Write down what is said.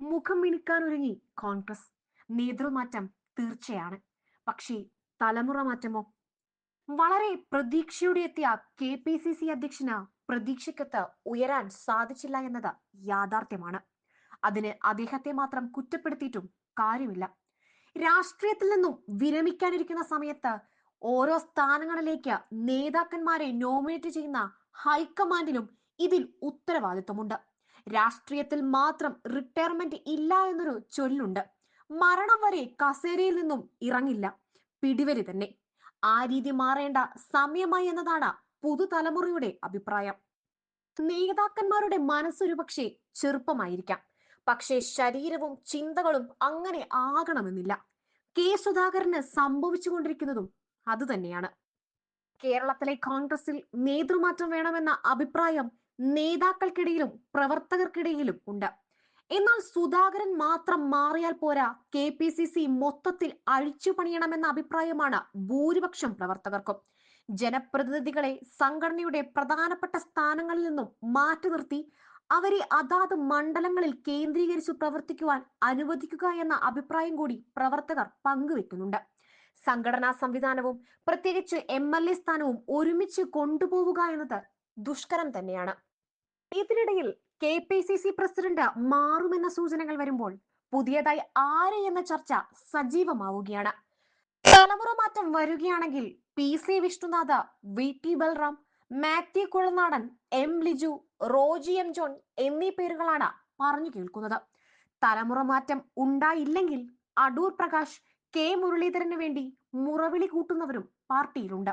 മുഖം മിനുക്കാനൊരുങ്ങി. കോൺഗ്രസ് നേതൃമാറ്റം തീർച്ചയാണ്. പക്ഷേ തലമുറ മാറ്റമോ? വളരെ പ്രതീക്ഷയോടെ എത്തിയ കെ പി സി സി അധ്യക്ഷന് പ്രതീക്ഷക്കത്ത് ഉയരാൻ സാധിച്ചില്ല എന്നത് യാഥാർത്ഥ്യമാണ്. അതിന് അദ്ദേഹത്തെ മാത്രം കുറ്റപ്പെടുത്തിയിട്ടും കാര്യമില്ല. രാഷ്ട്രീയത്തിൽ നിന്നും വിരമിക്കാനിരിക്കുന്ന സമയത്ത് ഓരോ സ്ഥാനങ്ങളിലേക്ക് നേതാക്കന്മാരെ നോമിനേറ്റ് ചെയ്യുന്ന ഹൈക്കമാൻഡിനും ഇതിൽ ഉത്തരവാദിത്വമുണ്ട്. രാഷ്ട്രീയത്തിൽ മാത്രം റിട്ടയർമെന്റ് ഇല്ല എന്നൊരു ചൊല്ലുണ്ട്. മരണം വരെ കസേരയിൽ നിന്നും ഇറങ്ങില്ല. പിടിവരി തന്നെ. ആ രീതി മാറേണ്ട സമയമായി എന്നതാണ് പുതുതലമുറയുടെ അഭിപ്രായം. നേതാക്കന്മാരുടെ മനസ്സൊരു പക്ഷേ ചെറുപ്പമായിരിക്കാം. പക്ഷേ ശരീരവും ചിന്തകളും അങ്ങനെ ആകണമെന്നില്ല. കെ സുധാകരന് സംഭവിച്ചുകൊണ്ടിരിക്കുന്നതും അതുതന്നെയാണ് കേരളത്തിലെ കോൺഗ്രസിൽ നേതൃമാറ്റം വേണമെന്ന അഭിപ്രായം നേതാക്കൾക്കിടയിലും പ്രവർത്തകർക്കിടയിലും ഉണ്ട്. എന്നാൽ സുധാകരൻ മാത്രം മാറിയാൽ പോരാ കെ പി സി സി മൊത്തത്തിൽ അഴിച്ചു പണിയണമെന്ന അഭിപ്രായമാണ് ഭൂരിപക്ഷം പ്രവർത്തകർക്കും. ജനപ്രതിനിധികളെ സംഘടനയുടെ പ്രധാനപ്പെട്ട സ്ഥാനങ്ങളിൽ നിന്നും മാറ്റി നിർത്തി അവരെ അതാത് മണ്ഡലങ്ങളിൽ കേന്ദ്രീകരിച്ചു പ്രവർത്തിക്കുവാൻ അനുവദിക്കുക എന്ന അഭിപ്രായം കൂടി പ്രവർത്തകർ പങ്കുവെക്കുന്നുണ്ട്. സംഘടനാ സംവിധാനവും പ്രത്യേകിച്ച് എം എൽ എ സ്ഥാനവും ഒരുമിച്ച് കൊണ്ടുപോവുക എന്നത് ദുഷ്കരം തന്നെയാണ്. ഇതിനിടയിൽ K P C C president മാറുമെന്ന സൂചനകൾ വരുമ്പോൾ പുതിയതായി ആര് എന്ന ചർച്ച സജീവമാവുകയാണ്. തലമുറ മാറ്റം വരികയാണെങ്കിൽ P C Vishnunath V T Balram Mathew Kuzhalnadan M Liju Roji M John എന്നീ പേരുകളാണ് പറഞ്ഞു കേൾക്കുന്നത്. തലമുറ മാറ്റം ഉണ്ടായില്ലെങ്കിൽ അടൂർ പ്രകാശ് കെ മുരളീധരന് വേണ്ടി മുറവിളി കൂട്ടുന്നവരും പാർട്ടിയിലുണ്ട്.